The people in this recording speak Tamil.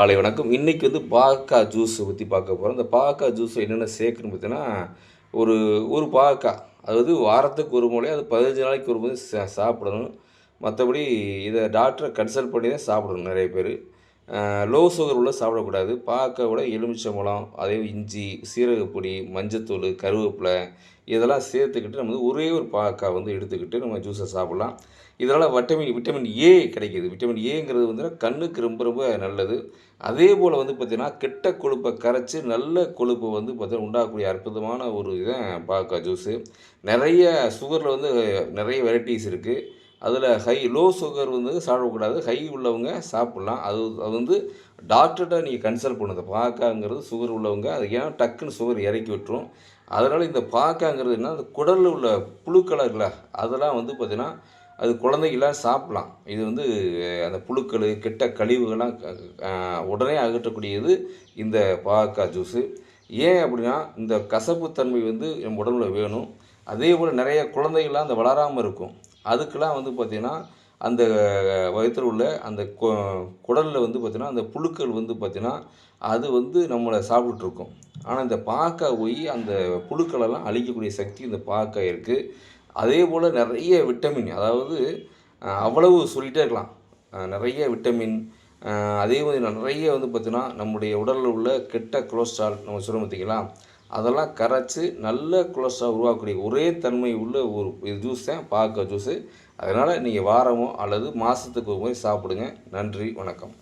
காலை வணக்கம். இன்றைக்கி வந்து பாகக்காய் ஜூஸ் பற்றி பார்க்க போகிறோம் இந்த பாகக்காய் ஜூஸ் என்னென்ன சேர்க்கணும்னு பார்த்தீங்கன்னா ஒரு ஒரு பாகக்காய் அதாவது வாரத்துக்கு ஒரு முறை அது பதினஞ்சு நாளைக்கு ஒரு முறை சாப்பிடணும். மற்றபடி இதை டாக்டரை கன்சல்ட் பண்ணி தான் சாப்பிடணும் நிறைய பேர். லோ சுகர் உள்ள சாப்பிடக்கூடாது. பாகக்காயோட எலுமிச்சம்பழம் அதே இஞ்சி சீரகப்பொடி மஞ்சத்தூள் கருவேப்பிலை இதெல்லாம் சேர்த்துக்கிட்டு நம்ம வந்து ஒரே ஒரு பாக்காய் வந்து எடுத்துக்கிட்டு நம்ம ஜூஸை சாப்பிட்லாம். இதனால் விட்டமின் விட்டமின் ஏ கிடைக்கிது. விட்டமின் ஏங்கிறது வந்து கண்ணுக்கு ரொம்ப ரொம்ப நல்லது. அதே போல் வந்து பார்த்திங்கன்னா கெட்ட கொழுப்பை கரைச்சி நல்ல கொழுப்பை வந்து பார்த்திங்கன்னா உண்டாகக்கூடிய அற்புதமான ஒரு இதை பாக்காய் ஜூஸு நிறைய சுகரில் வந்து நிறைய வெரைட்டிஸ் இருக்குது அதில் ஹை லோ சுகர் வந்து சாப்பிடக்கூடாது. ஹை உள்ளவங்க சாப்பிட்லாம். அது அது வந்து டாக்டர்கிட்ட நீங்கள் கன்சல்ட் பண்ணுது பாக்காங்கிறது சுகர் உள்ளவங்க அது ஏன் டக்குன்னு சுகர் இறக்கி விட்டுரும்? அதனால் இந்த பாக்காங்கிறது என்ன அந்த குடலில் உள்ள புழுக்கள் இருக்குல்ல அதெல்லாம் வந்து பார்த்திங்கன்னா அது குழந்தைகளாம் சாப்பிட்லாம். இது வந்து அந்த புழுக்கள் கெட்ட கழிவுகள்லாம் உடனே அகற்றக்கூடியது இந்த பாக்கா ஜூஸு ஏன் அப்படின்னா இந்த கசப்புத்தன்மை வந்து நம்ம உடம்புல வேணும். அதே போல் நிறைய குழந்தைகள்லாம் அந்த வளராமல் இருக்கும். அதுக்கெலாம் வந்து பார்த்திங்கன்னா அந்த வயிற்றில் உள்ள அந்த குடலில் வந்து பார்த்திங்கன்னா அந்த புழுக்கள் வந்து பார்த்திங்கன்னா அது வந்து நம்மளை சாப்பிட்ருக்கும் ஆனால் இந்த பாக்காய் போய் அந்த புழுக்களெல்லாம் அழிக்கக்கூடிய சக்தி இந்த பாக்காய் இருக்குது அதே போல் நிறைய விட்டமின் அதாவது அவ்வளவு சொல்லிகிட்டே இருக்கலாம். நிறைய விட்டமின் அதே மாதிரி நிறைய வந்து பார்த்திங்கன்னா நம்முடைய உடலில் உள்ள கெட்ட கொலஸ்ட்ரால் நம்ம சொல்ல பார்த்திங்களா அதெல்லாம் கரைச்சி நல்ல கொலஸ்ட்ரால் உருவாக்கக்கூடிய ஒரே தன்மை உள்ள ஒரு இது ஜூஸ் தான் பாக்க ஜூஸு அதனால் நீங்கள் வாரமோ அல்லது மாதத்துக்கு ஒரு முறை சாப்பிடுங்க. நன்றி வணக்கம்.